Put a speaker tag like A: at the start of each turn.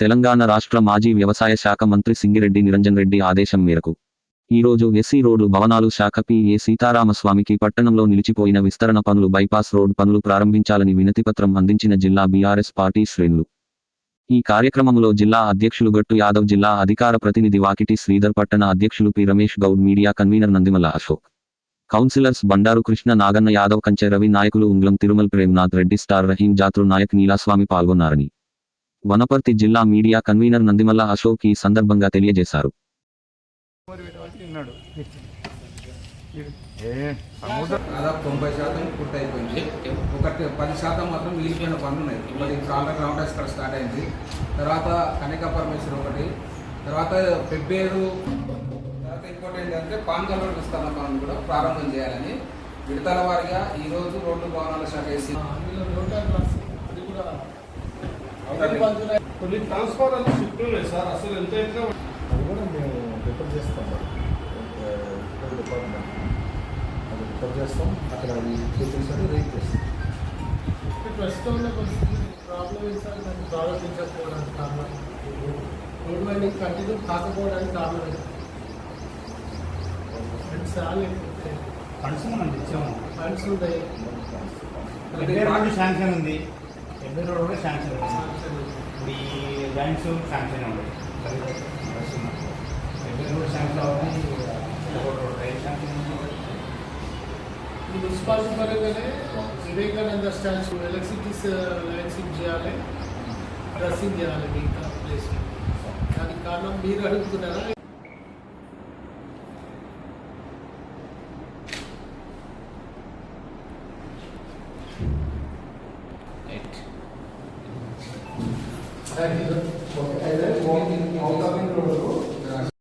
A: తెలంగాణ రాష్ట్ర మాజీ వ్యవసాయ శాఖ మంత్రి సింగిరెడ్డి నిరంజన్ రెడ్డి ఆదేశం మేరకు ఈరోజు ఎస్సీ రోడ్డు భవనాలు శాఖ పిఏ సీతారామస్వామికి పట్టణంలో నిలిచిపోయిన విస్తరణ పనులు బైపాస్ రోడ్ పనులు ప్రారంభించాలని వినతిపత్రం అందించిన జిల్లా బీఆర్ఎస్ పార్టీ శ్రేణులు. ఈ కార్యక్రమంలో జిల్లా అధ్యక్షులు గట్టు యాదవ్ జిల్లా అధికార ప్రతినిధి వాకిటి శ్రీధర్ పట్టణ అధ్యక్షులు P Ramesh Goud media convener Nandimala Ashok. Councillors Bandaru Krishna Naganna Yadav Kanche Ravi నాయకులు ఉంగ్లం తిరుమల్ ప్రేమ్నాథ్ రెడ్డి స్టార్ రహీం జాతృ నాయక్ నీలాస్వామి పాల్గొన్నారని. వనపర్తి జిల్లా మీడియా కన్వీనర్ నందిమల్ల అశోక్ ఈ సందర్భంగా తెలియజేశారు.
B: దాదాపు తొంభై శాతం పూర్తి అయిపోయింది ఒకటి పది శాతం మాత్రం మిగిలిపోయిన పనులు ఉన్నాయి మరి కాలర్ రౌండర్స్ ఇక్కడ స్టార్ట్ అయింది. తర్వాత కనిక పరమేశ్వర్ ఒకటి. తర్వాత పెబ్బేరు. తర్వాత ఇంకోటి ఏంటంటే పాన్గల్వర్ విస్తరణ పనులు కూడా ప్రారంభం చేయాలని విడతల వారిగా ఈ రోజు రోడ్డు భవనాల శాఖ వేసి
C: కొన్ని ట్రాన్స్ఫార్మర్ షిఫ్ట్ ఉన్నాయి సార్. అసలు ఎంత ఎట్లా
D: అది కూడా మేము రిఫర్ చేస్తాం డిపార్ట్మెంట్ అది రిఫర్ చేస్తాం. అక్కడ అది చూపించాలి రేట్ చేస్తాం.
E: ప్రస్తుతం ఉన్న పరిస్థితి ప్రాబ్లం ఏంటి సార్? దాన్ని ప్రారంభించకపోవడానికి కారణం? రోడ్ కంటిన్యూ కాకపోవడానికి కారణం సార్లు ఎక్కువ
F: ఫండ్స్ మనం ఇచ్చాము?
E: ఫండ్స్ ఉంటాయి.
F: శాంక్షన్ ఉంది. ఎన్బై రోడ్ కూడా శాంక్షన్ ఇప్పుడు ఈ లైన్స్ శాంక్షన్ ఉంది ఎన్బై రోడ్ శాంక్షన్ అవ్వాలి రైల్ శాంక్షన్
E: మున్సిపాలిటీ పరంగానే వివేకానంద స్టాచ్యూ ఎలక్ట్రిసిటీ లైన్స్ చేయాలి. డ్రెస్సింగ్ చేయాలి మిగతా ప్లేస్ దానికి కారణం మీరు అడుగుతున్నారా?
B: That is okay. I just walk, walk up in